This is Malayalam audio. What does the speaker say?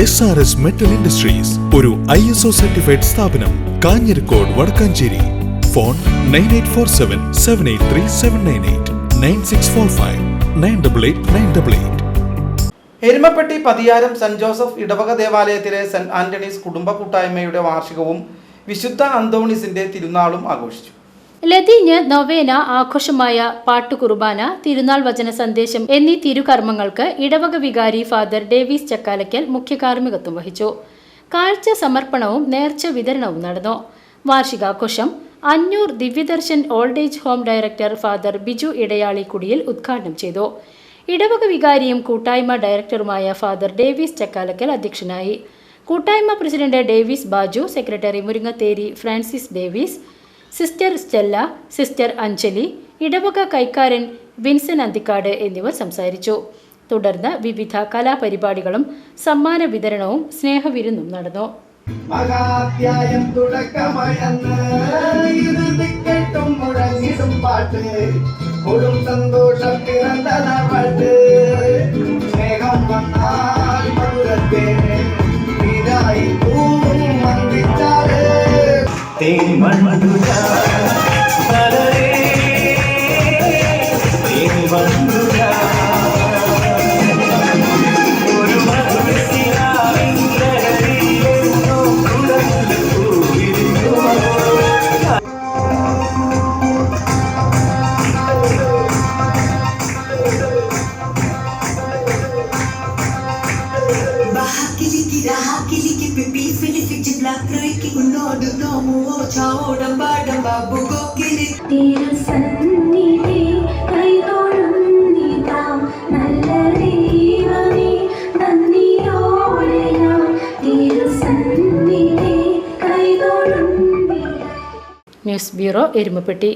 S R S metal industries ഒരു ഐ എസ് ഒ സർട്ടിഫൈഡ് സ്ഥാപനം Kanjirakkode Vadakkanchery. Phone nine eight four seven seven eight three seven nine eight nine six four five nine double eight nine double eight Erumappetty Pathiyaram saint Joseph ഇടവക ദേവാലയത്തിലെ സെന്റ് ആന്റണീസ് കുടുംബ കൂട്ടായ്മയുടെ വാർഷികവും വിശുദ്ധ അന്തോണീസിന്റെ തിരുനാളും ആഘോഷിച്ചു. ലതീഞ്ഞ് നൊവേന ആഘോഷമായ പാട്ടുകുർബാന തിരുനാൾ വചന സന്ദേശം എന്നീ തിരുകർമ്മങ്ങൾക്ക് ഇടവക വികാരി ഫാദർ ഡേവിസ് ചക്കാലയ്ക്കൽ മുഖ്യ കാർമ്മികത്വം വഹിച്ചു. കാഴ്ച സമർപ്പണവും നേർച്ച വിതരണവും നടന്നു. വാർഷികാഘോഷം Anjoor Divyadarshan old age home director father Biju Idayali കുടിയിൽ ഉദ്ഘാടനം ചെയ്തു. ഇടവക വികാരിയും കൂട്ടായ്മ ഡയറക്ടറുമായ ഫാദർ ഡേവിസ് ചക്കാലക്കൽ അധ്യക്ഷനായി. കൂട്ടായ്മ president Davis Baju secretary Muringatheri Francis Davis sister Stella sister Anjali ഇടവക കൈക്കാരൻ വിൻസൻ അന്തിക്കാട് എന്നിവർ സംസാരിച്ചു. തുടർന്ന് വിവിധ കലാപരിപാടികളും സമ്മാന വിതരണവും സ്നേഹവിരുന്നും നടന്നു. മഹാധ്യായം പാട്ട്. ప్రేమందుడా ప్రేమందుడా রাহাকিলি কি রাহাকিলি കൊണ്ടോട് നോമുവോ ചാവോടം പാടം ബാബു കൈതൊഴുന്നിതാ. News bureau Erumappetty.